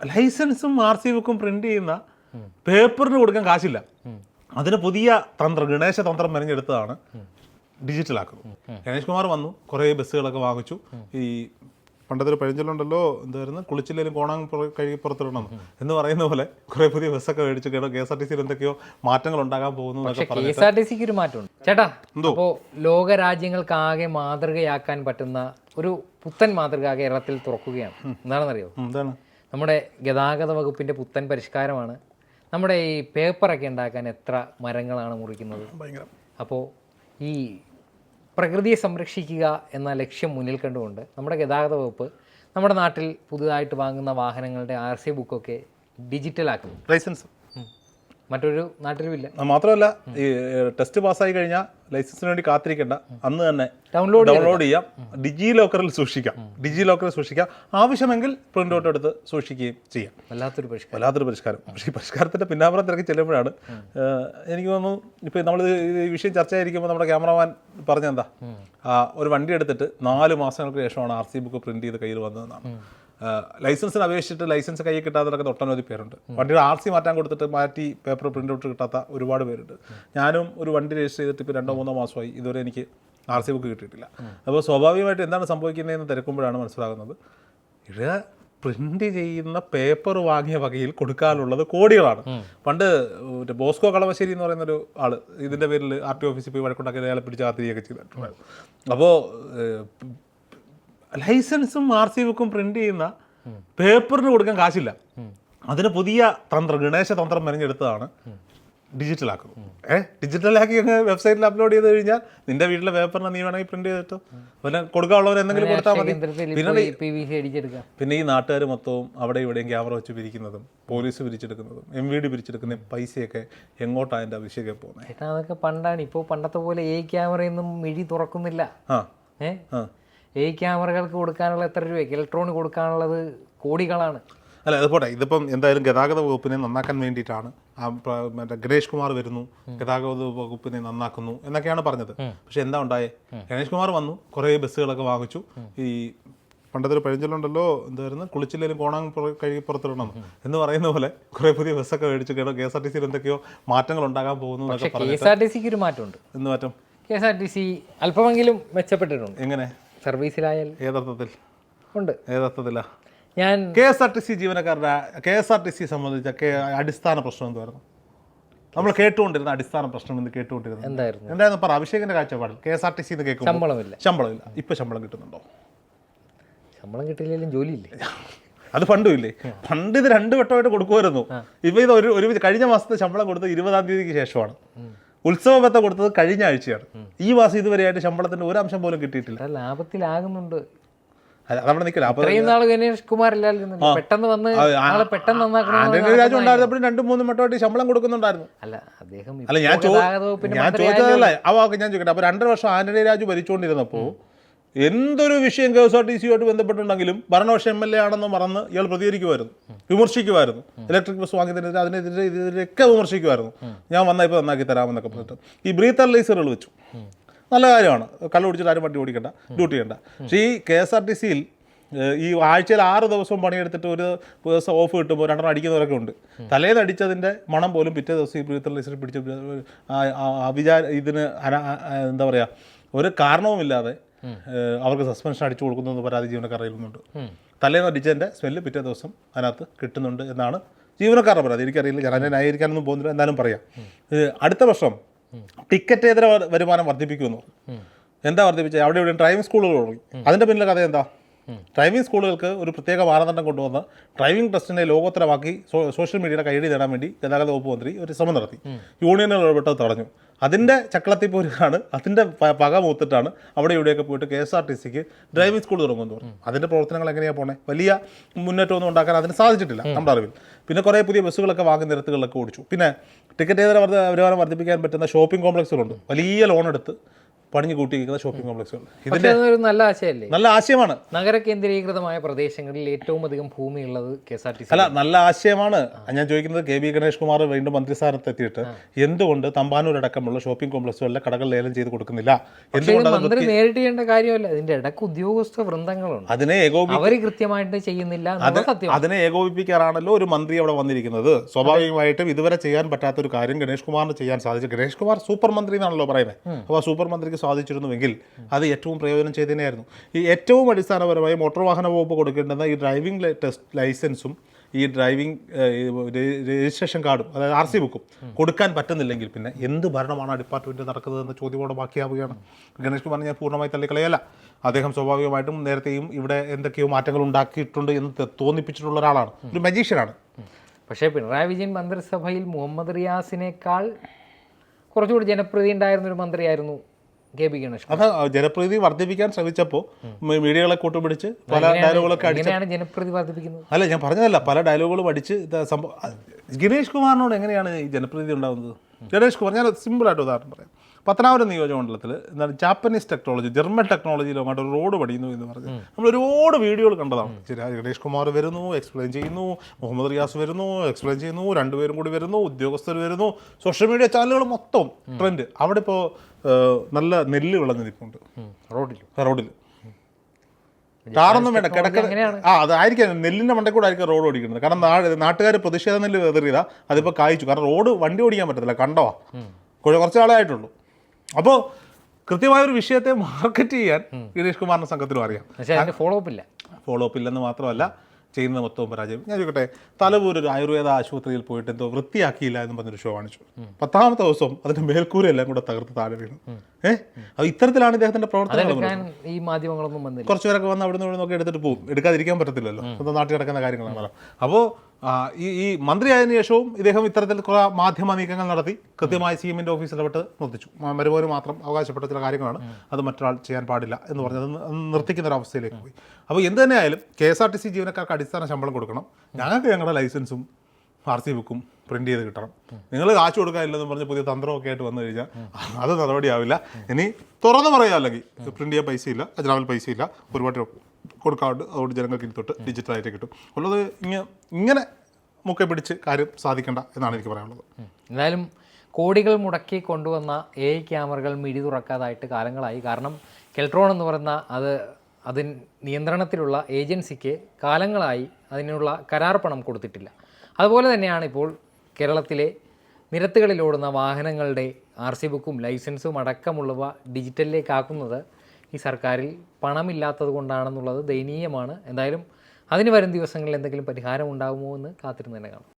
ലൈസൻസും R C ബുക്കും print ചെയ്യുന്ന പേപ്പറിന് കൊടുക്കാൻ കാശില്ല. അതിന് പുതിയ തന്ത്രം ഗണേശ തന്ത്രം മെനഞ്ഞെടുത്തതാണ് ഡിജിറ്റൽ ആക്കുന്നത് ഗണേഷ് കുമാർ വന്നു കുറേ ബസ്സുകളൊക്കെ വാങ്ങിച്ചു. ഈ പണ്ടത്തെ ഒരു പഴഞ്ചൊല്ലുണ്ടല്ലോ എന്തായിരുന്നു? കുളിച്ചില്ലേലും കോണാൻ കഴുകി പുറത്തിടണം എന്ന് പറയുന്ന പോലെ കുറെ പുതിയ ബസ്സൊക്കെ മേടിച്ചു കേട്ടോ. കെ എസ് ആർ ടി സിയിൽ എന്തൊക്കെയോ മാറ്റങ്ങൾ ഉണ്ടാകാൻ പോകുന്നു കെ എസ് ആർ ടി സിക്ക് ഒരു മാറ്റമുണ്ട്. ചേട്ടാ അപ്പോൾ ലോക രാജ്യങ്ങൾക്കാകെ മാതൃകയാക്കാൻ പറ്റുന്ന ഒരു പുത്തൻ മാതൃക കേരളത്തിൽ തുറക്കുകയാണ്. എന്താണെന്നറിയോ? എന്താണ്? നമ്മുടെ ഗതാഗത വകുപ്പിന്റെ പുത്തൻ പരിഷ്കാരമാണ്. നമ്മുടെ ഈ പേപ്പറൊക്കെ ഉണ്ടാക്കാൻ എത്ര മരങ്ങളാണ് മുറിക്കുന്നത്? അപ്പോൾ ഈ പ്രകൃതിയെ സംരക്ഷിക്കുക എന്ന ലക്ഷ്യം മുന്നിൽ കണ്ടുകൊണ്ട് നമ്മുടെ ഗതാഗത വകുപ്പ് നമ്മുടെ നാട്ടിൽ പുതുതായിട്ട് വാങ്ങുന്ന വാഹനങ്ങളുടെ ആർ സി ബുക്കൊക്കെ ഡിജിറ്റലാക്കുന്നു. ലൈസൻസ്. മറ്റൊരു നാട്ടിലുമില്ല. മാത്രമല്ല ഈ ടെസ്റ്റ് പാസ്സായി കഴിഞ്ഞാൽ ലൈസൻസിന് വേണ്ടി കാത്തിരിക്കേണ്ട. അന്ന് തന്നെ ഡൗൺലോഡ് ഡൗൺലോഡ് ചെയ്യാം. ഡിജി ലോക്കറിൽ സൂക്ഷിക്കാം. ഡിജി ലോക്കറിൽ സൂക്ഷിക്കാം. ആവശ്യമെങ്കിൽ പ്രിന്റ് ഔട്ട് എടുത്ത് സൂക്ഷിക്കുകയും ചെയ്യാം. വല്ലാത്തൊരു പരിഷ്കാരം. വല്ലാത്തൊരു പരിഷ്കാരം. പക്ഷേ ഈ പരിഷ്കാരത്തിന്റെ പിന്നാമ്പുറം തിരക്കി ചെല്ലുമ്പോഴാണ് എനിക്ക് തോന്നുന്നു ഇപ്പൊ നമ്മൾ ഈ വിഷയം ചർച്ചയായിരിക്കുമ്പോൾ നമ്മുടെ ക്യാമറമാൻ പറഞ്ഞെന്താ? ഒരു വണ്ടി എടുത്തിട്ട് നാല് മാസങ്ങൾക്ക് ശേഷമാണ് ആർ സി ബുക്ക് പ്രിന്റ് ചെയ്ത് കയ്യിൽ വന്നതെന്നാണ്. ലൈസൻസിന് അപേക്ഷിച്ചിട്ട് ലൈസൻസ് കൈ കിട്ടാത്തവരൊക്കെ ഒട്ടനവധി പേരുണ്ട്. വണ്ടിയുടെ ആർ സി മാറ്റാൻ കൊടുത്തിട്ട് മാറ്റി പേപ്പർ പ്രിന്റ് ഔട്ട് കിട്ടാത്ത ഒരുപാട് പേരുണ്ട്. ഞാനും ഒരു വണ്ടി രജിസ്റ്റർ ചെയ്തിട്ട് ഇപ്പോൾ രണ്ടോ മൂന്നോ മാസമായി ഇതുവരെ എനിക്ക് ആർ സി ബുക്ക് കിട്ടിയിട്ടില്ല. അപ്പോൾ സ്വാഭാവികമായിട്ട് എന്താണ് സംഭവിക്കുന്നതെന്ന് തിരക്കുമ്പോഴാണ് മനസ്സിലാകുന്നത്. ഇത് പ്രിന്റ് ചെയ്യുന്ന പേപ്പർ വാങ്ങിയ വകയിൽ കൊടുക്കാനുള്ളത് കോടികളാണ്. പണ്ട് മറ്റേ ബോസ്കോ കളമശ്ശേരി എന്ന് പറയുന്ന ഒരു ആൾ ഇതിന്റെ പേരിൽ ആർ ടി ഓഫീസിൽ പോയി വഴക്കുണ്ടാക്കി അയാളെ പിടിച്ച് കാത്തിരിയൊക്കെ ചെയ്തിട്ടുണ്ടായിരുന്നു. അപ്പോൾ ലൈസൻസും ആർ സി ബുക്കും പ്രിന്റ് ചെയ്യുന്ന പേപ്പറിന് കൊടുക്കാൻ കാശില്ല. അതിന് പുതിയ തന്ത്രം ഗണേശ തന്ത്രം മെനഞ്ഞെടുത്തതാണ് ഡിജിറ്റൽ ആക്കുക ഏഹ് ഡിജിറ്റലാക്കി അങ്ങ് വെബ്സൈറ്റിൽ അപ്ലോഡ് ചെയ്ത് കഴിഞ്ഞാൽ നിന്റെ വീട്ടിലെ പേപ്പറിനെ നീ വേണമെങ്കിൽ പ്രിന്റ് ചെയ്തിട്ടോ പിന്നെ കൊടുക്കാനുള്ളവർ എന്തെങ്കിലും കൊടുത്താൽ മതി. പിന്നെ പിന്നെ ഈ നാട്ടുകാർ മൊത്തവും അവിടെ ഇവിടെയും ക്യാമറ വെച്ച് പിരിക്കുന്നതും പോലീസ് പിരിച്ചെടുക്കുന്നതും എം വി ഡി പിരിച്ചെടുക്കുന്ന പൈസയൊക്കെ എങ്ങോട്ടാണ് എന്റെ അഭിഷേകം പോകുന്നത് അതൊക്കെ പണ്ടാണ്. ഇപ്പോൾ പണ്ടത്തെ പോലെ എ ക്യാമറയൊന്നും മിഴി തുറക്കുന്നില്ല. ആ. ഏ? എ ക്യാമറകൾക്ക് കൊടുക്കാനുള്ള എത്ര രൂപയ്ക്ക് ഇലക്ട്രോണിക് കൊടുക്കാനുള്ളത് കോടികളാണ്. അല്ല അത് പോട്ടെ. ഇതിപ്പം എന്തായാലും ഗതാഗത വകുപ്പിനെ നന്നാക്കാൻ വേണ്ടിയിട്ടാണ്. മറ്റേ ഗണേഷ് കുമാർ വരുന്നു. ഗതാഗത വകുപ്പിനെ നന്നാക്കുന്നു എന്നൊക്കെയാണ് പറഞ്ഞത്. പക്ഷെ എന്താ ഉണ്ടായേ? ഗണേഷ് കുമാർ വന്നു. കുറേ ബസ്സുകളൊക്കെ വാങ്ങിച്ചു. ഈ പണ്ടത്തെ ഒരു പഴഞ്ചൊല്ലുണ്ടല്ലോ എന്തായിരുന്നു കുളിച്ചില്ലേലും കോണാൻ കഴുകി പുറത്തിടണം എന്ന് പറയുന്ന പോലെ കുറെ പുതിയ ബസ്സൊക്കെ മേടിച്ചു. കേട്ടോ കെ എസ് ആർ ടി സിയിൽ എന്തൊക്കെയോ മാറ്റങ്ങൾ ഉണ്ടാകാൻ പോകുന്നു എന്നൊക്കെ കെ എസ് ആർ ടി സിക്ക് ഒരു മാറ്റമുണ്ട്. എന്ന് മാറ്റം? K S R T C അല്പമെങ്കിലും മെച്ചപ്പെട്ടിട്ടുണ്ട്. എങ്ങനെ? സർവീസിലായാൽ യഥാർത്ഥത്തിൽ ഉണ്ട്. യഥാർത്ഥത്തിലാ ഞാൻ K S R T C ജീവനക്കാരുടെ K S R T C സംബന്ധിച്ച അടിസ്ഥാന പ്രശ്നം എന്തായിരുന്നു നമ്മൾ കേട്ടുകൊണ്ടിരുന്ന അടിസ്ഥാന പ്രശ്നം എന്ന് കേട്ടുകൊണ്ടിരുന്നത്. എന്തായിരുന്നു? എന്തായിരുന്നു? പറ അഭിഷേകിന്റെ കാഴ്ചപ്പാടിൽ K S R T C എന്ന് കേൾക്കും ശമ്പളമില്ല. ശമ്പളമില്ല. ഇപ്പൊ ശമ്പളം കിട്ടുന്നുണ്ടോ? ശമ്പളം കിട്ടിയില്ലെങ്കിലും ജോലിയില്ലേ? അത് പണ്ടും ഇല്ലേ? പണ്ട് ഇത് രണ്ട് വട്ടമായിട്ട് കൊടുക്കുമായിരുന്നു. ഇപ്പൊ ഇത് ഒരു ഒരു കഴിഞ്ഞ മാസത്തെ ശമ്പളം കൊടുത്ത് ഇരുപതാം തീയതിക്ക് ശേഷമാണ്. ഉത്സവ ബത്ത കൊടുത്തത് കഴിഞ്ഞ ആഴ്ചയാണ്. ഈ മാസം ഇതുവരെയായിട്ട് ശമ്പളത്തിന്റെ ഒരു അംശം പോലും കിട്ടിയിട്ടില്ല. ലാഭത്തിലാകുന്നുണ്ട്. അതവിടെ നിൽക്കില്ല? അപ്പൊ ഇത്രയും നാൾ ഗണേഷ് കുമാർ ഇല്ലായിരുന്നല്ലോ പെട്ടെന്ന് വന്ന് പെട്ടെന്ന് രാജു ഉണ്ടായിരുന്നപ്പോഴും രണ്ടും മൂന്നും വട്ടമായിട്ട് ശമ്പളം കൊടുക്കുന്നുണ്ടായിരുന്നു. അല്ല അദ്ദേഹം അല്ല ഞാൻ ഞാൻ ചോദിച്ചതല്ല ഞാൻ ചോദിക്കട്ടെ. അപ്പൊ രണ്ടര വർഷം ആന്റണി രാജു ഭരിച്ചുകൊണ്ടിരുന്നപ്പോൾ എന്തൊരു വിഷയം കെ എസ് ആർ ടി സിയുമായിട്ട് ബന്ധപ്പെട്ടുണ്ടെങ്കിലും ഭരണപക്ഷ എം എൽ എ ആണെന്ന് മറന്ന് ഇയാൾ പ്രതികരിക്കുമായിരുന്നു. വിമർശിക്കുമായിരുന്നു. ഇലക്ട്രിക് ബസ് വാങ്ങിയതിനെതിരെ അതിനെതിരെ ഇതിനെതിരെയൊക്കെ വിമർശിക്കുമായിരുന്നു. ഞാൻ വന്നാൽ ഇപ്പോൾ നന്നാക്കി തരാമെന്നൊക്കെ പറഞ്ഞിട്ട്. ഈ ബ്രീത്തർ ലൈസറുകൾ വെച്ചു. നല്ല കാര്യമാണ്. കള്ളു കുടിച്ചിട്ട് ആരും വണ്ടി ഓടിക്കണ്ട ഡ്യൂട്ടി ചെയ്യണ്ട. പക്ഷേ ഈ കെ എസ് ആർ ടി സിയിൽ ഈ ആഴ്ചയിൽ ആറ് ദിവസം പണിയെടുത്തിട്ട് ഒരു ദിവസം ഓഫ് കിട്ടുമ്പോൾ രണ്ടെണ്ണം അടിക്കുന്നവരൊക്കെ ഉണ്ട്. തലേന്ന് അടിച്ചതിന്റെ മണം പോലും പിറ്റേ ദിവസം ഈ ബ്രീത്തർ പിടിച്ച് അവിചാര ഇതിന് എന്താ പറയുക ഒരു കാരണവുമില്ലാതെ അവർക്ക് സസ്പെൻഷൻ അടിച്ചു കൊടുക്കുന്നു പരാതി ജീവനക്കാർ അറിയുന്നുണ്ട്. തലേന്ന് അടിച്ചതിന്റെ സ്മെല്ല് പിറ്റേ ദിവസം അതിനകത്ത് കിട്ടുന്നുണ്ട് എന്നാണ് ജീവനക്കാരുടെ പരാതി. എനിക്കറിയില്ല ഞാൻ അതിനെ ന്യായീകരിക്കാനൊന്നും പോകുന്നില്ല എന്നാലും പറയാം. അടുത്ത വർഷം ടിക്കറ്റ് ഏതര വരുമാനം വർദ്ധിപ്പിക്കുമെന്ന്. എന്താ വർദ്ധിപ്പിച്ചത്? അവിടെ ഇവിടെ ഡ്രൈവിംഗ് സ്കൂളുകൾ തുടങ്ങി. അതിന്റെ പിന്നിലെ കഥ എന്താ? ഡ്രൈവിംഗ് സ്കൂളുകൾക്ക് ഒരു പ്രത്യേക മാനദണ്ഡം കൊണ്ടുവന്ന് ഡ്രൈവിംഗ് ടെസ്റ്റിനെ ലോകോത്തരമാക്കി സോഷ്യൽ മീഡിയയുടെ കൈയടി നേടാൻ വേണ്ടി ഗതാഗത വകുപ്പ് മന്ത്രി ഒരു ശ്രമം നടത്തി. യൂണിയനുകൾ ഇടപെട്ടത് തടഞ്ഞു. അതിന്റെ ചക്കളത്തിപ്പോരാണ് അതിന്റെ അതിന്റെ പക മൂത്തിട്ടാണ് അവിടെ ഇവിടെയൊക്കെ പോയിട്ട് കെ എസ് ആർ ടി സിക്ക് ഡ്രൈവിംഗ് സ്കൂൾ തുടങ്ങുമെന്ന് പറഞ്ഞു അതിന്റെ പ്രവർത്തനങ്ങൾ എങ്ങനെയാണ് പോണേ? വലിയ മുന്നേറ്റമൊന്നും ഉണ്ടാക്കാൻ അതിന് സാധിച്ചിട്ടില്ല നമ്മുടെ അറിവിൽ. പിന്നെ കുറേ പുതിയ ബസ്സുകളൊക്കെ വാങ്ങി നിരത്തുകളിലൊക്കെ ഓടിച്ചു. പിന്നെ ടിക്കറ്റ് ഏതര വരുമാനം വർദ്ധിപ്പിക്കാൻ പറ്റുന്ന ഷോപ്പിംഗ് കോംപ്ലക്സുകളുണ്ട്. വലിയ ലോൺ എടുത്ത് പണിഞ്ഞു കൂട്ടിയിരിക്കുന്ന ഷോപ്പിംഗ് കോംപ്ലക്സുകൾ ഇതിന്റെ അതൊരു നല്ല ആശയമല്ലേ നല്ല ആശയമാണ്. നഗര കേന്ദ്രീകൃതമായ പ്രദേശങ്ങളിൽ ഏറ്റവും അധികം ഭൂമിയുള്ളത് K S R T C അല്ല നല്ല ആശയമാണ്. ഞാൻ ചോദിക്കുന്നത് കെ ബി ഗണേഷ് കുമാർ വീണ്ടും മന്ത്രിസ്ഥാനത്ത് എത്തിയിട്ട് എന്തുകൊണ്ട് തമ്പാനൂർ അടക്കമുള്ള ഷോപ്പിംഗ് കോംപ്ലക്സുകളിലെ കടകൾ ലേലം ചെയ്ത് കൊടുക്കുന്നില്ല? മന്ത്രി നേരിട്ട് ചെയ്യേണ്ട കാര്യമല്ല. ഇതിന്റെ ഇടയ്ക്ക് ഉദ്യോഗസ്ഥ വൃന്ദങ്ങളുണ്ട്. അതിനെ ഏകോപി കൃത്യമായിട്ട് ചെയ്യുന്നില്ല അതിനെ ഏകോപിപ്പിക്കാറാണല്ലോ ഒരു മന്ത്രി അവിടെ വന്നിരിക്കുന്നത്. സ്വാഭാവികമായിട്ടും ഇതുവരെ ചെയ്യാൻ പറ്റാത്ത ഒരു കാര്യം ഗണേഷ് കുമാറിന് ചെയ്യാൻ സാധിച്ചു. ഗണേഷ് കുമാർ സൂപ്പർ മന്ത്രി എന്നാണല്ലോ പറയുന്നത്. അപ്പോൾ സൂപ്പർ മന്ത്രിക്ക് സാധിച്ചിരുന്നുവെങ്കിൽ അത് ഏറ്റവും പ്രയോജനം ചെയ്തതിനായിരുന്നു ഈ ഏറ്റവും അടിസ്ഥാനപരമായി മോട്ടോർ വാഹന വകുപ്പ് കൊടുക്കേണ്ടുന്ന ഈ ഡ്രൈവിംഗ് ടെസ്റ്റ് ലൈസൻസും ഈ ഡ്രൈവിംഗ് രജിസ്ട്രേഷൻ കാർഡും അതായത് ആർ സി ബുക്കും കൊടുക്കാൻ പറ്റുന്നില്ലെങ്കിൽ പിന്നെ എന്ത് ഭരണമാണ് ഡിപ്പാർട്ട്മെന്റ് നടക്കുന്നതെന്ന് ചോദ്യമോടെ ബാക്കിയാവുകയാണ്. ഗണേഷ് കുമാർ ഞാൻ പൂർണമായി തള്ളിക്കളയല്ല. അദ്ദേഹം സ്വാഭാവികമായിട്ടും നേരത്തെയും ഇവിടെ എന്തൊക്കെയോ മാറ്റങ്ങൾ ഉണ്ടാക്കിയിട്ടുണ്ട് എന്ന് തോന്നിപ്പിച്ചിട്ടുള്ള ഒരാളാണ്. ഒരു മജീഷ്യനാണ്. പക്ഷേ പിണറായി വിജയൻ മന്ത്രിസഭയിൽ മുഹമ്മദ് റിയാസിനേക്കാൾ കുറച്ചുകൂടി ജനപ്രീതി ഉണ്ടായിരുന്ന ഒരു മന്ത്രിയായിരുന്നു കെ പി ഗണേഷ് അത് ജനപ്രീതി വർദ്ധിപ്പിക്കാൻ ശ്രമിച്ചപ്പോൾ മീഡിയകളെ കൂട്ടുപിടിച്ച് പല ഡയലോഗുകളൊക്കെ അടിച്ചാണ് ജനപ്രീതി വർദ്ധിപ്പിക്കുന്നത്? അല്ല ഞാൻ പറഞ്ഞതല്ല പല ഡയലോഗുകളും അടിച്ച് സംഭവം ഗണേഷ് കുമാറിനോട് എങ്ങനെയാണ് ഈ ജനപ്രീതി ഉണ്ടാകുന്നത് ഗണേഷ് കുമാർ ഞാൻ സിമ്പിളായിട്ട് ഉദാഹരണം പറയാം. പത്തനാപുരം നിയോജകമണ്ഡലത്തിൽ എന്താണ് ജാപ്പനീസ് ടെക്നോളജി ജർമ്മൻ ടെക്നോളജിയിലോ അങ്ങോട്ട് ഒരു റോഡ് പണിയുന്നു എന്ന് പറഞ്ഞ് നമ്മൾ ഒരുപാട് വീഡിയോകൾ കണ്ടതാണ്. ശരി, ഗണേഷ് കുമാർ വരുന്നു എക്സ്പ്ലെയിൻ ചെയ്യുന്നു മുഹമ്മദ് റിയാസ് വരുന്നു എക്സ്പ്ലെയിൻ ചെയ്യുന്നു രണ്ടുപേരും കൂടി വരുന്നു ഉദ്യോഗസ്ഥർ വരുന്നു സോഷ്യൽ മീഡിയ ചാനലുകൾ മൊത്തം ട്രെൻഡ് അവിടെ ഇപ്പോൾ നല്ല നെല്ല് വിളഞ്ഞ് നിൽപ്പുണ്ട്. റോഡിൽ റോഡിൽ കാറൊന്നും വേണ്ട കിടക്ക ആ അതായിരിക്കാം നെല്ലിന്റെ മണ്ടേ കൂടെ ആയിരിക്കും റോഡ് ഓടിക്കുന്നത്. കാരണം നാട്ടുകാർ പ്രതിഷേധ നെല്ല് വെതറിയതാ അതിപ്പോൾ കായ്ച്ചു. കാരണം റോഡ് വണ്ടി ഓടിക്കാൻ പറ്റത്തില്ല കണ്ടോ കുറ- കുറച്ച് ആളെ ആയിട്ടുള്ളൂ. അപ്പോൾ കൃത്യമായ ഒരു വിഷയത്തെ മാർക്കറ്റ് ചെയ്യാൻ ഗണേഷ് കുമാറിന്റെ സംഘത്തിനും അറിയാം. പക്ഷേ ഫോളോ അപ്പ് ഇല്ല. ഫോളോ അപ്പ് ഇല്ലെന്ന് മാത്രമല്ല ചെയ്യുന്നത് മൊത്തവും പരാജയം. ഞാൻ ചോദിക്കട്ടെ തലവൂർ ഒരു ആയുർവേദ ആശുപത്രിയിൽ പോയിട്ട് എന്തോ വൃത്തിയാക്കിയില്ല എന്ന് പറഞ്ഞൊരു ഷോ കാണിച്ചു. പത്താമത്തെ ദിവസം അതിന്റെ മേൽക്കൂര എല്ലാം കൂടെ തകർത്ത് താഴെ വീണു. ഏഹ് അത് ഇത്തരത്തിലാണ് ഇദ്ദേഹത്തിന്റെ പ്രവർത്തനങ്ങൾ കുറച്ചുപേരൊക്കെ ഈ മാധ്യമങ്ങളൊന്നും വന്നില്ല. കുറച്ച് പേരൊക്കെ വന്ന് അവിടെ നിന്ന് നോക്കി എടുത്തിട്ട് പോകും. എടുക്കാതിരിക്കാൻ പറ്റത്തില്ലല്ലോ. സ്വന്തം നാട്ടിൽ നടക്കുന്ന കാര്യങ്ങളാണല്ലോ അപ്പോൾ ഈ ഈ മന്ത്രിയായതിനു ശേഷവും ഇദ്ദേഹം ഇത്തരത്തിൽ കുറെ മാധ്യമ നീക്കങ്ങൾ നടത്തി കൃത്യമായി സി എമ്മിന്റെ ഓഫീസിൽ ഇടപെട്ട് നിർത്തിച്ചു. മരുമോന് മാത്രം അവകാശപ്പെട്ട ചില കാര്യങ്ങളാണ്. അത് മറ്റൊരാൾ ചെയ്യാൻ പാടില്ല എന്ന് പറഞ്ഞത് നിർത്തിക്കുന്ന ഒരു അവസ്ഥയിലേക്ക് പോയി. അപ്പോൾ എന്ത് തന്നെയായാലും K S R T C ജീവനക്കാർക്ക് അടിസ്ഥാന ശമ്പളം കൊടുക്കണം. ഞങ്ങൾക്ക് ഞങ്ങളുടെ ലൈസൻസും ആർ സി ബുക്കും പ്രിന്റ് ചെയ്ത് കിട്ടണം. നിങ്ങൾ കാശ് കൊടുക്കാനില്ലെന്ന് പറഞ്ഞ് പുതിയ തന്ത്രമൊക്കെ ആയിട്ട് വന്നു കഴിഞ്ഞാൽ അത് നടപടിയാവില്ല. ഇനി തുറന്നു പറയാം അല്ലെങ്കിൽ പ്രിന്റ് ചെയ്യാൻ പൈസയില്ല പൈസ പൈസയില്ല ഒരുപാട് കൊടുക്കാറുണ്ട്. അതുകൊണ്ട് ജനങ്ങൾക്ക് ഇനി തൊട്ട് ഡിജിറ്റലായിട്ട് കിട്ടും. ഉള്ളത് ഇങ്ങനെ ഇങ്ങനെ മുക്കെ പിടിച്ച് കാര്യം സാധിക്കണ്ട എന്നാണ് എനിക്ക് പറയാനുള്ളത്. എന്തായാലും കോടികൾ മുടക്കി കൊണ്ടുവന്ന എ ക്യാമറകൾ മിഴി തുറക്കാതായിട്ട് കാലങ്ങളായി. കാരണം കെൽട്രോൺ എന്ന് പറയുന്ന അത് അതിൻ നിയന്ത്രണത്തിലുള്ള ഏജൻസിക്ക് കാലങ്ങളായി അതിനുള്ള കരാർ പണം കൊടുത്തിട്ടില്ല. അതുപോലെ തന്നെയാണ് ഇപ്പോൾ കേരളത്തിലെ നിരത്തുകളിലോടുന്ന വാഹനങ്ങളുടെ ആർ സി ബുക്കും ലൈസൻസും അടക്കമുള്ളവ ഡിജിറ്റലിലേക്കാക്കുന്നത് ഈ സർക്കാരിൽ പണമില്ലാത്തത് കൊണ്ടാണെന്നുള്ളത് ദയനീയമാണ്. എന്തായാലും അതിന് വരും ദിവസങ്ങളിൽ എന്തെങ്കിലും പരിഹാരം ഉണ്ടാകുമോ എന്ന് കാത്തിരുന്ന് തന്നെ കാണാം.